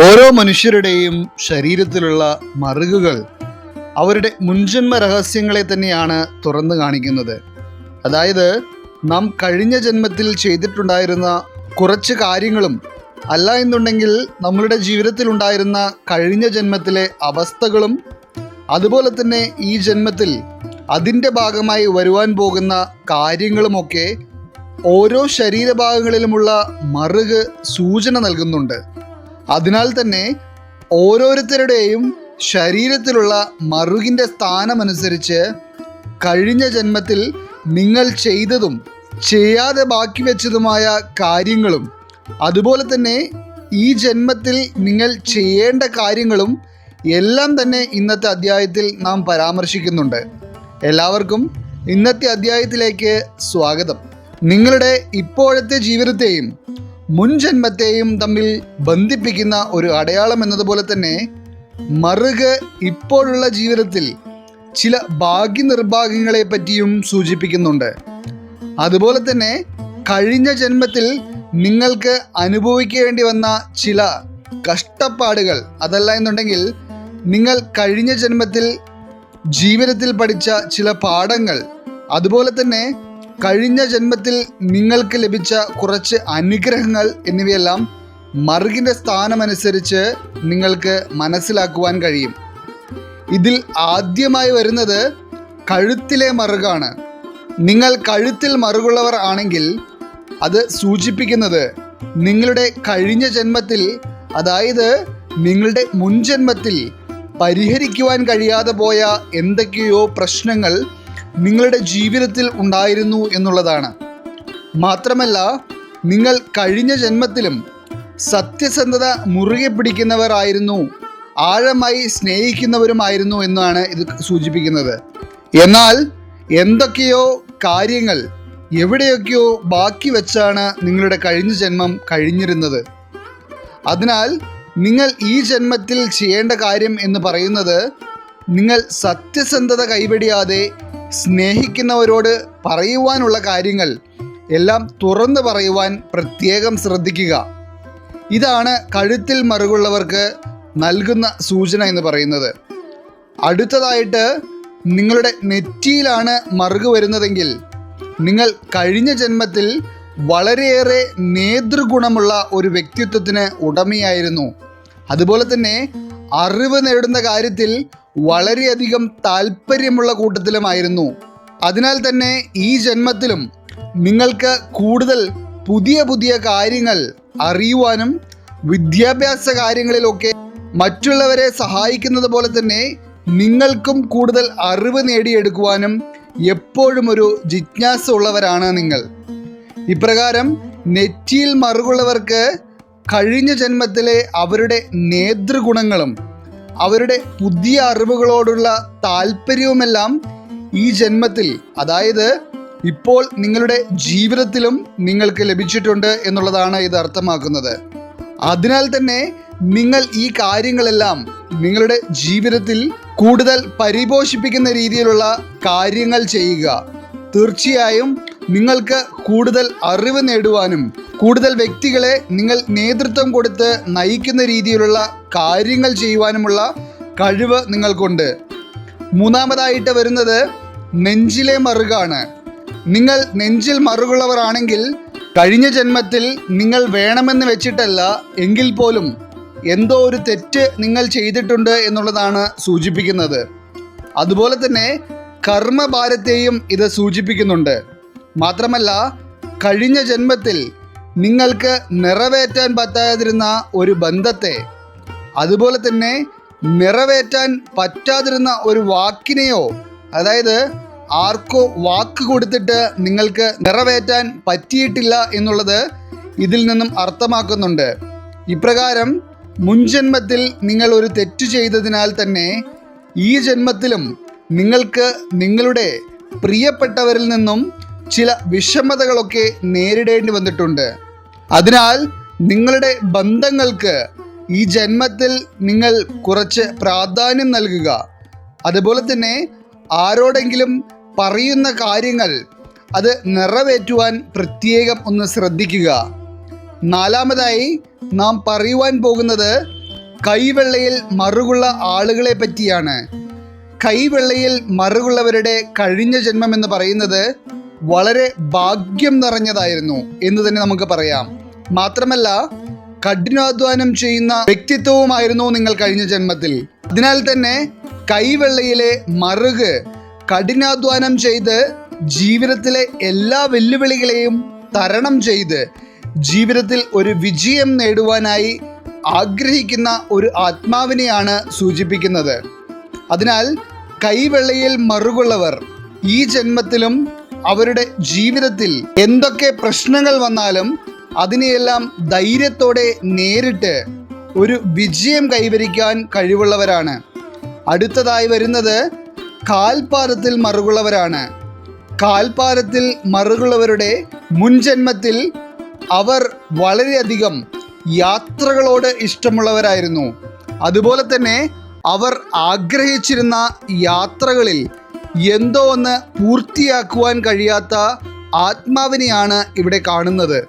ഓരോ മനുഷ്യരുടെയും ശരീരത്തിലുള്ള മറുകുകൾ അവരുടെ മുൻജന്മ രഹസ്യങ്ങളെ തന്നെയാണ് തുറന്നു കാണിക്കുന്നത്. അതായത് നാം കഴിഞ്ഞ ജന്മത്തിൽ ചെയ്തിട്ടുണ്ടായിരുന്ന കുറച്ച് കാര്യങ്ങളും അല്ല എന്നുണ്ടെങ്കിൽ നമ്മളുടെ ജീവിതത്തിൽ ഉണ്ടായിരുന്ന കഴിഞ്ഞ ജന്മത്തിലെ അവസ്ഥകളും അതുപോലെ തന്നെ ഈ ജന്മത്തിൽ അതിന്റെ ഭാഗമായി വരുവാൻ പോകുന്ന കാര്യങ്ങളുമൊക്കെ ഓരോ ശരീരഭാഗങ്ങളിലുമുള്ള മറുക് സൂചന നൽകുന്നുണ്ട്. അതിനാൽ തന്നെ ഓരോരുത്തരുടെയും ശരീരത്തിലുള്ള മറുകിന്റെ സ്ഥാനമനുസരിച്ച് കഴിഞ്ഞ ജന്മത്തിൽ നിങ്ങൾ ചെയ്തതും ചെയ്യാതെ ബാക്കി വെച്ചതുമായ കാര്യങ്ങളും അതുപോലെ തന്നെ ഈ ജന്മത്തിൽ നിങ്ങൾ ചെയ്യേണ്ട കാര്യങ്ങളും എല്ലാം തന്നെ ഇന്നത്തെ അധ്യായത്തിൽ നാം പരാമർശിക്കുന്നുണ്ട്. എല്ലാവർക്കും ഇന്നത്തെ അധ്യായത്തിലേക്ക് സ്വാഗതം. നിങ്ങളുടെ ഇപ്പോഴത്തെ ജീവിതത്തെയും മുൻ ജന്മത്തെയും തമ്മിൽ ബന്ധിപ്പിക്കുന്ന ഒരു അടയാളം എന്നതുപോലെ തന്നെ മറുക് ഇപ്പോഴുള്ള ജീവിതത്തിൽ ചില ഭാഗ്യനിർഭാഗ്യങ്ങളെ പറ്റിയും സൂചിപ്പിക്കുന്നുണ്ട്. അതുപോലെ തന്നെ കഴിഞ്ഞ ജന്മത്തിൽ നിങ്ങൾക്ക് അനുഭവിക്കേണ്ടി വന്ന ചില കഷ്ടപ്പാടുകൾ അതല്ല എന്നുണ്ടെങ്കിൽ നിങ്ങൾ കഴിഞ്ഞ ജന്മത്തിൽ ജീവിതത്തിൽ പഠിച്ച ചില പാഠങ്ങൾ അതുപോലെ തന്നെ കഴിഞ്ഞ ജന്മത്തിൽ നിങ്ങൾക്ക് ലഭിച്ച കുറച്ച് അനുഗ്രഹങ്ങൾ എന്നിവയെല്ലാം മറുകിന്റെ സ്ഥാനമനുസരിച്ച് നിങ്ങൾക്ക് മനസ്സിലാക്കുവാൻ കഴിയും. ഇതിൽ ആദ്യമായി വരുന്നത് കഴുത്തിലെ മറുകാണ്. നിങ്ങൾ കഴുത്തിൽ മറുകുള്ളവർ ആണെങ്കിൽ അത് സൂചിപ്പിക്കുന്നത് നിങ്ങളുടെ കഴിഞ്ഞ ജന്മത്തിൽ അതായത് നിങ്ങളുടെ മുൻജന്മത്തിൽ പരിഹരിക്കുവാൻ കഴിയാതെ പോയ എന്തൊക്കെയോ പ്രശ്നങ്ങൾ നിങ്ങളുടെ ജീവിതത്തിൽ ഉണ്ടായിരുന്നു എന്നുള്ളതാണ്. മാത്രമല്ല നിങ്ങൾ കഴിഞ്ഞ ജന്മത്തിലും സത്യസന്ധത മുറുകെ പിടിക്കുന്നവരായിരുന്നു ആഴമായി സ്നേഹിക്കുന്നവരുമായിരുന്നു എന്നാണ് ഇത് സൂചിപ്പിക്കുന്നത്. എന്നാൽ എന്തൊക്കെയോ കാര്യങ്ങൾ എവിടെയൊക്കെയോ ബാക്കി വെച്ചാണ് നിങ്ങളുടെ കഴിഞ്ഞ ജന്മം കഴിഞ്ഞിരുന്നത്. അതിനാൽ നിങ്ങൾ ഈ ജന്മത്തിൽ ചെയ്യേണ്ട കാര്യം എന്ന് പറയുന്നത് നിങ്ങൾ സത്യസന്ധത കൈവെടിയാതെ സ്നേഹിക്കുന്നവരോട് പറയുവാനുള്ള കാര്യങ്ങൾ എല്ലാം തുറന്നു പറയുവാൻ പ്രത്യേകം ശ്രദ്ധിക്കുക. ഇതാണ് കഴുത്തിൽ മറുകുള്ളവർക്ക് നൽകുന്ന സൂചന എന്ന് പറയുന്നത്. അടുത്തതായിട്ട് നിങ്ങളുടെ നെറ്റിയിലാണ് മറുക് വരുന്നതെങ്കിൽ നിങ്ങൾ കഴിഞ്ഞ ജന്മത്തിൽ വളരെയേറെ നേതൃഗുണമുള്ള ഒരു വ്യക്തിത്വത്തിന് ഉടമയായിരുന്നു. അതുപോലെ തന്നെ അറിവ് നേടുന്ന കാര്യത്തിൽ വളരെയധികം താല്പര്യമുള്ള കൂട്ടത്തിലുമായിരുന്നു. അതിനാൽ തന്നെ ഈ ജന്മത്തിലും നിങ്ങൾക്ക് കൂടുതൽ പുതിയ പുതിയ കാര്യങ്ങൾ അറിയുവാനും വിദ്യാഭ്യാസ കാര്യങ്ങളിലൊക്കെ മറ്റുള്ളവരെ സഹായിക്കുന്നത് പോലെ തന്നെ നിങ്ങൾക്കും കൂടുതൽ അറിവ് നേടിയെടുക്കുവാനും എപ്പോഴും ഒരു ജിജ്ഞാസ ഉള്ളവരാണ് നിങ്ങൾ. ഇപ്രകാരം നെറ്റിയിൽ മറുകുള്ളവർക്ക് കഴിഞ്ഞ ജന്മത്തിലെ അവരുടെ നേതൃഗുണങ്ങളും അവരുടെ പുതിയ അറിവുകളോടുള്ള താല്പര്യവുമെല്ലാം ഈ ജന്മത്തിൽ അതായത് ഇപ്പോൾ നിങ്ങളുടെ ജീവിതത്തിലും നിങ്ങൾക്ക് ലഭിച്ചിട്ടുണ്ട് എന്നുള്ളതാണ് ഇത് അർത്ഥമാക്കുന്നത്. അതിനാൽ തന്നെ നിങ്ങൾ ഈ കാര്യങ്ങളെല്ലാം നിങ്ങളുടെ ജീവിതത്തിൽ കൂടുതൽ പരിപോഷിപ്പിക്കുന്ന രീതിയിലുള്ള കാര്യങ്ങൾ ചെയ്യുക. തീർച്ചയായും നിങ്ങൾക്ക് കൂടുതൽ അറിവ് നേടുവാനും കൂടുതൽ വ്യക്തികളെ നിങ്ങൾ നേതൃത്വം കൊടുത്ത് നയിക്കുന്ന രീതിയിലുള്ള കാര്യങ്ങൾ ചെയ്യുവാനുമുള്ള കഴിവ് നിങ്ങൾക്കുണ്ട്. മൂന്നാമതായിട്ട് വരുന്നത് നെഞ്ചിലെ മറുകാണ്. നിങ്ങൾ നെഞ്ചിൽ മറുകുള്ളവരാണെങ്കിൽ കഴിഞ്ഞ ജന്മത്തിൽ നിങ്ങൾ വേണമെന്ന് വെച്ചിട്ടല്ല എങ്കിൽ പോലും എന്തോ ഒരു തെറ്റ് നിങ്ങൾ ചെയ്തിട്ടുണ്ട് എന്നുള്ളതാണ് സൂചിപ്പിക്കുന്നത്. അതുപോലെ തന്നെ കർമ്മഭാരത്തെയും ഇത് സൂചിപ്പിക്കുന്നുണ്ട്. മാത്രമല്ല കഴിഞ്ഞ ജന്മത്തിൽ നിങ്ങൾക്ക് നിറവേറ്റാൻ പറ്റാതിരുന്ന ഒരു ബന്ധത്തെ അതുപോലെ തന്നെ നിറവേറ്റാൻ പറ്റാതിരുന്ന ഒരു വാക്കിനെയോ അതായത് ആർക്കോ വാക്ക് കൊടുത്തിട്ട് നിങ്ങൾക്ക് നിറവേറ്റാൻ പറ്റിയിട്ടില്ല എന്നുള്ളത് ഇതിൽ നിന്നും അർത്ഥമാക്കുന്നുണ്ട്. ഇപ്രകാരം മുൻജന്മത്തിൽ നിങ്ങൾ ഒരു തെറ്റ് ചെയ്തതിനാൽ തന്നെ ഈ ജന്മത്തിലും നിങ്ങൾക്ക് നിങ്ങളുടെ പ്രിയപ്പെട്ടവരിൽ നിന്നും ചില വിഷമതകളൊക്കെ നേരിടേണ്ടി വന്നിട്ടുണ്ട്. അതിനാൽ നിങ്ങളുടെ ബന്ധങ്ങൾക്ക് ഈ ജന്മത്തിൽ നിങ്ങൾ കുറച്ച് പ്രാധാന്യം നൽകുക. അതുപോലെ തന്നെ ആരോടെങ്കിലും പറയുന്ന കാര്യങ്ങൾ അത് നിറവേറ്റുവാൻ പ്രത്യേകം ഒന്ന് ശ്രദ്ധിക്കുക. നാലാമതായി നാം പറയുവാൻ പോകുന്നത് കൈവെള്ളയിൽ മറുകുള്ള ആളുകളെ പറ്റിയാണ്. കൈവെള്ളയിൽ മറുകുള്ളവരുടെ കഴിഞ്ഞ ജന്മം എന്ന് പറയുന്നത് വളരെ ഭാഗ്യം നിറഞ്ഞതായിരുന്നു എന്ന് തന്നെ നമുക്ക് പറയാം. മാത്രമല്ല കഠിനാധ്വാനം ചെയ്യുന്ന വ്യക്തിത്വവുമായിരുന്നു നിങ്ങൾ കഴിഞ്ഞ ജന്മത്തിൽ. അതിനാൽ തന്നെ കൈവെള്ളയിലെ മറുക് കഠിനാധ്വാനം ചെയ്ത് ജീവിതത്തിലെ എല്ലാ വെല്ലുവിളികളെയും തരണം ചെയ്ത് ജീവിതത്തിൽ ഒരു വിജയം നേടുവാനായി ആഗ്രഹിക്കുന്ന ഒരു ആത്മാവിനെയാണ് സൂചിപ്പിക്കുന്നത്. അതിനാൽ കൈവെള്ളയിൽ മറുകുള്ളവർ ഈ ജന്മത്തിലും അവരുടെ ജീവിതത്തിൽ എന്തൊക്കെ പ്രശ്നങ്ങൾ വന്നാലും അതിനെയെല്ലാം ധൈര്യത്തോടെ നേരിട്ട് ഒരു വിജയം കൈവരിക്കാൻ കഴിവുള്ളവരാണ്. അടുത്തതായി വരുന്നത് കാൽപാദത്തിൽ മറുകുള്ളവരാണ്. കാൽപാദത്തിൽ മറുകുള്ളവരുടെ മുൻജന്മത്തിൽ അവർ വളരെയധികം യാത്രകളോട് ഇഷ്ടമുള്ളവരായിരുന്നു. അതുപോലെ തന്നെ അവർ ആഗ്രഹിച്ചിരുന്ന യാത്രകളിൽ എന്തോ ഒന്ന് പൂർത്തിയാക്കുവാൻ കഴിയാത്ത ആത്മാവിനെയാണ് ഇവിടെ കാണുന്നത്.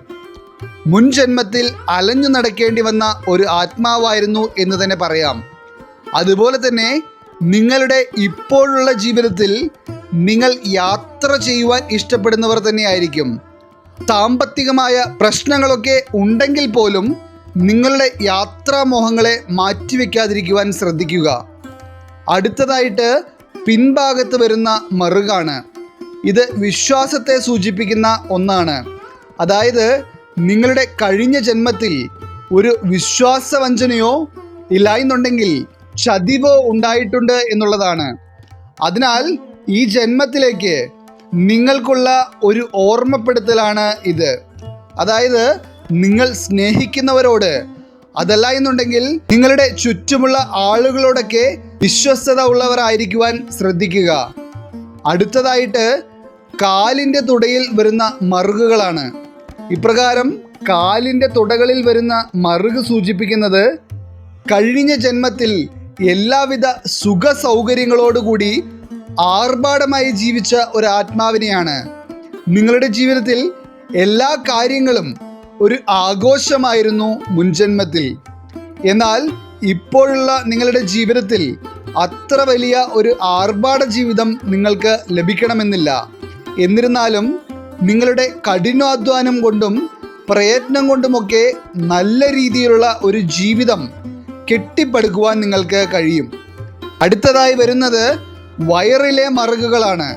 മുൻ ജന്മത്തിൽ അലഞ്ഞു നടക്കേണ്ടി വന്ന ഒരു ആത്മാവായിരുന്നു എന്ന് തന്നെ പറയാം. അതുപോലെ തന്നെ നിങ്ങളുടെ ഇപ്പോഴുള്ള ജീവിതത്തിൽ നിങ്ങൾ യാത്ര ചെയ്യുവാൻ ഇഷ്ടപ്പെടുന്നവർ തന്നെയായിരിക്കും. സാമ്പത്തികമായ പ്രശ്നങ്ങളൊക്കെ ഉണ്ടെങ്കിൽ പോലും നിങ്ങളുടെ യാത്രാമോഹങ്ങളെ മാറ്റിവെക്കാതിരിക്കുവാൻ ശ്രദ്ധിക്കുക. അടുത്തതായിട്ട് പിൻഭാഗത്ത് വരുന്ന മറുകാണ്. ഇത് വിശ്വാസത്തെ സൂചിപ്പിക്കുന്ന ഒന്നാണ്. അതായത് നിങ്ങളുടെ കഴിഞ്ഞ ജന്മത്തിൽ ഒരു വിശ്വാസവഞ്ചനയോ ഇല്ലായെന്നുണ്ടെങ്കിൽ ചതിവോ ഉണ്ടായിട്ടുണ്ട് എന്നുള്ളതാണ്. അതിനാൽ ഈ ജന്മത്തിലേക്ക് നിങ്ങൾക്കുള്ള ഒരു ഓർമ്മപ്പെടുത്തലാണ് ഇത്. അതായത് നിങ്ങൾ സ്നേഹിക്കുന്നവരോട് അതല്ല എന്നുണ്ടെങ്കിൽ നിങ്ങളുടെ ചുറ്റുമുള്ള ആളുകളോടൊക്കെ വിശ്വസ്തത ഉള്ളവരായിരിക്കുവാൻ ശ്രദ്ധിക്കുക. അടുത്തതായിട്ട് കാലിന്റെ തുടയിൽ വരുന്ന മറുകുകളാണ്. ഇപ്രകാരം കാലിന്റെ തുടകളിൽ വരുന്ന മറുക് സൂചിപ്പിക്കുന്നത് കഴിഞ്ഞ ജന്മത്തിൽ എല്ലാവിധ സുഖ സൗകര്യങ്ങളോടുകൂടി ആർഭാടമായി ജീവിച്ച ഒരു ആത്മാവിനെയാണ് നിങ്ങളുടെ ജീവിതത്തിൽ എല്ലാ കാര്യങ്ങളും ഒരു ആഘോഷമായിരുന്നു മുൻജന്മത്തിൽ. എന്നാൽ ഇപ്പോഴുള്ള നിങ്ങളുടെ ജീവിതത്തിൽ അത്ര വലിയ ഒരു ആർഭാട ജീവിതം നിങ്ങൾക്ക് ലഭിക്കണമെന്നില്ല. എന്നിരുന്നാലും നിങ്ങളുടെ കഠിനാധ്വാനം കൊണ്ടും പ്രയത്നം കൊണ്ടുമൊക്കെ നല്ല രീതിയിലുള്ള ഒരു ജീവിതം കെട്ടിപ്പടുക്കുവാൻ നിങ്ങൾക്ക് കഴിയും. അടുത്തതായി വരുന്നത് വയറിലെ മറുകുകളാണ്.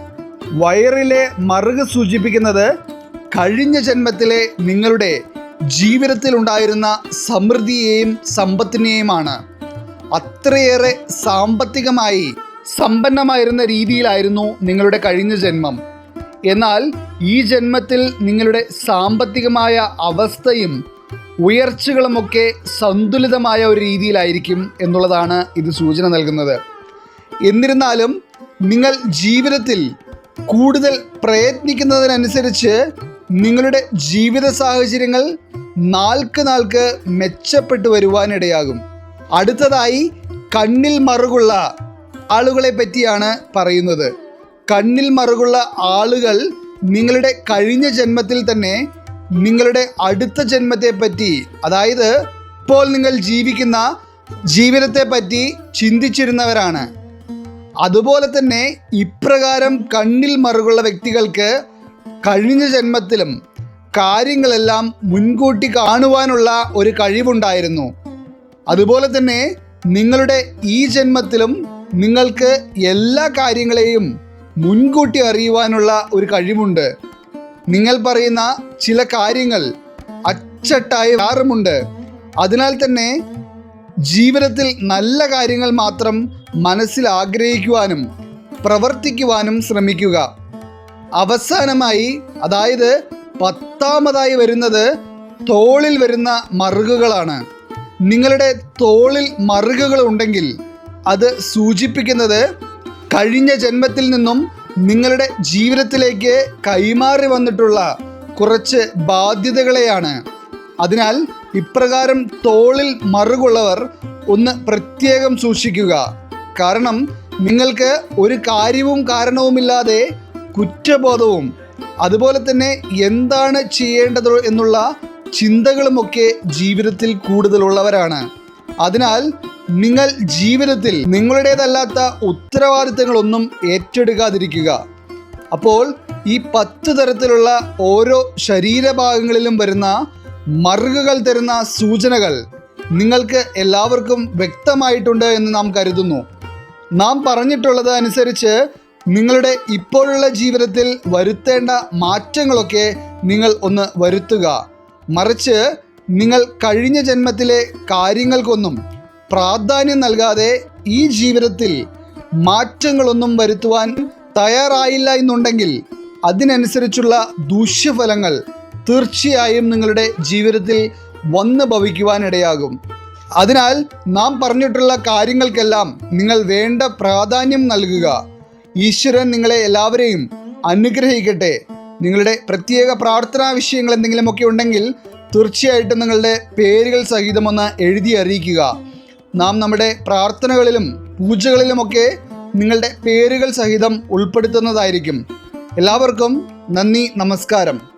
വയറിലെ മറുക് സൂചിപ്പിക്കുന്നത് കഴിഞ്ഞ ജന്മത്തിലെ നിങ്ങളുടെ ജീവിതത്തിൽ ഉണ്ടായിരുന്ന സമൃദ്ധിയെയും സമ്പത്തിനെയുമാണ്. അത്രയേറെ സാമ്പത്തികമായി സമ്പന്നമായിരുന്ന രീതിയിലായിരുന്നു നിങ്ങളുടെ കഴിഞ്ഞ ജന്മം. എന്നാൽ ഈ ജന്മത്തിൽ നിങ്ങളുടെ സാമ്പത്തികമായ അവസ്ഥയും ഉയർച്ചകളുമൊക്കെ സന്തുലിതമായ ഒരു രീതിയിലായിരിക്കും എന്നുള്ളതാണ് ഇത് സൂചന നൽകുന്നത്. എന്നിരുന്നാലും നിങ്ങൾ ജീവിതത്തിൽ കൂടുതൽ പ്രയത്നിക്കുന്നതിനനുസരിച്ച് നിങ്ങളുടെ ജീവിത സാഹചര്യങ്ങൾ നാൾക്ക് നാൾക്ക് മെച്ചപ്പെട്ടു വരുവാനിടയാകും. അടുത്തതായി കണ്ണിൽ മറുകുള്ള ആളുകളെ പറ്റിയാണ് പറയുന്നത്. കണ്ണിൽ മറുകുള്ള ആളുകൾ നിങ്ങളുടെ കഴിഞ്ഞ ജന്മത്തിൽ തന്നെ നിങ്ങളുടെ അടുത്ത ജന്മത്തെ പറ്റി അതായത് ഇപ്പോൾ നിങ്ങൾ ജീവിക്കുന്ന ജീവിതത്തെ പറ്റി ചിന്തിച്ചിരുന്നവരാണ്. അതുപോലെ തന്നെ ഇപ്രകാരം കണ്ണിൽ മറുകുള്ള വ്യക്തികൾക്ക് കഴിഞ്ഞ ജന്മത്തിലും കാര്യങ്ങളെല്ലാം മുൻകൂട്ടി കാണുവാനുള്ള ഒരു കഴിവുണ്ടായിരുന്നു. അതുപോലെ തന്നെ നിങ്ങളുടെ ഈ ജന്മത്തിലും നിങ്ങൾക്ക് എല്ലാ കാര്യങ്ങളെയും മുൻകൂട്ടി അറിയുവാനുള്ള ഒരു കഴിവുണ്ട്. നിങ്ങൾ പറയുന്ന ചില കാര്യങ്ങൾ അച്ചട്ടായി മാറുമുണ്ട്. അതിനാൽ തന്നെ ജീവിതത്തിൽ നല്ല കാര്യങ്ങൾ മാത്രം മനസ്സിൽ ആഗ്രഹിക്കുവാനും പ്രവർത്തിക്കുവാനും ശ്രമിക്കുക. അവസാനമായി അതായത് പത്താമതായി വരുന്നത് തോളിൽ വരുന്ന മറുകുകളാണ്. നിങ്ങളുടെ തോളിൽ മറുകുകൾ ഉണ്ടെങ്കിൽ അത് സൂചിപ്പിക്കുന്നത് കഴിഞ്ഞ ജന്മത്തിൽ നിന്നും നിങ്ങളുടെ ജീവിതത്തിലേക്ക് കൈമാറി വന്നിട്ടുള്ള കുറച്ച് ബാധ്യതകളെയാണ്. അതിനാൽ ഇപ്രകാരം തോളിൽ മറുകുള്ളവർ ഒന്ന് പ്രത്യേകം സൂക്ഷിക്കുക. കാരണം നിങ്ങൾക്ക് ഒരു കാര്യവും കാരണവുമില്ലാതെ കുറ്റബോധവും അതുപോലെ തന്നെ എന്താണ് ചെയ്യേണ്ടത് എന്നുള്ള ചിന്തകളുമൊക്കെ ജീവിതത്തിൽ കൂടുതലുള്ളവരാണ്. അതിനാൽ നിങ്ങൾ ജീവിതത്തിൽ നിങ്ങളുടേതല്ലാത്ത ഉത്തരവാദിത്തങ്ങളൊന്നും ഏറ്റെടുക്കാതിരിക്കുക. അപ്പോൾ ഈ പത്ത് തരത്തിലുള്ള ഓരോ ശരീരഭാഗങ്ങളിലും വരുന്ന മറുകുകൾ തരുന്ന സൂചനകൾ നിങ്ങൾക്ക് എല്ലാവർക്കും വ്യക്തമായിട്ടുണ്ട് എന്ന് നാം കരുതുന്നു. നാം പറഞ്ഞിട്ടുള്ളത് അനുസരിച്ച് നിങ്ങളുടെ ഇപ്പോഴുള്ള ജീവിതത്തിൽ വരുത്തേണ്ട മാറ്റങ്ങളൊക്കെ നിങ്ങൾ ഒന്ന് വരുത്തുക. മറിച്ച് നിങ്ങൾ കഴിഞ്ഞ ജന്മത്തിലെ കാര്യങ്ങൾക്കൊന്നും പ്രാധാന്യം നൽകാതെ ഈ ജീവിതത്തിൽ മാറ്റങ്ങളൊന്നും വരുത്തുവാൻ തയ്യാറായില്ല എന്നുണ്ടെങ്കിൽ അതിനനുസരിച്ചുള്ള ദൂഷ്യഫലങ്ങൾ തീർച്ചയായും നിങ്ങളുടെ ജീവിതത്തിൽ വന്ന് ഭവിക്കുവാനിടയാകും. അതിനാൽ നാം പറഞ്ഞിട്ടുള്ള കാര്യങ്ങൾക്കെല്ലാം നിങ്ങൾ വേണ്ട പ്രാധാന്യം നൽകുക. ഈശ്വരൻ നിങ്ങളെ എല്ലാവരെയും അനുഗ്രഹിക്കട്ടെ. നിങ്ങളുടെ പ്രത്യേക പ്രാർത്ഥനാ വിഷയങ്ങൾ എന്തെങ്കിലുമൊക്കെ ഉണ്ടെങ്കിൽ തീർച്ചയായിട്ടും നിങ്ങളുടെ പേരുകൾ സഹിതമൊന്ന് എഴുതി അറിയിക്കുക. നാം നമ്മുടെ പ്രാർത്ഥനകളിലും പൂജകളിലുമൊക്കെ നിങ്ങളുടെ പേരുകൾ സഹിതം ഉൾപ്പെടുത്തുന്നതായിരിക്കും. എല്ലാവർക്കും നന്ദി നമസ്കാരം.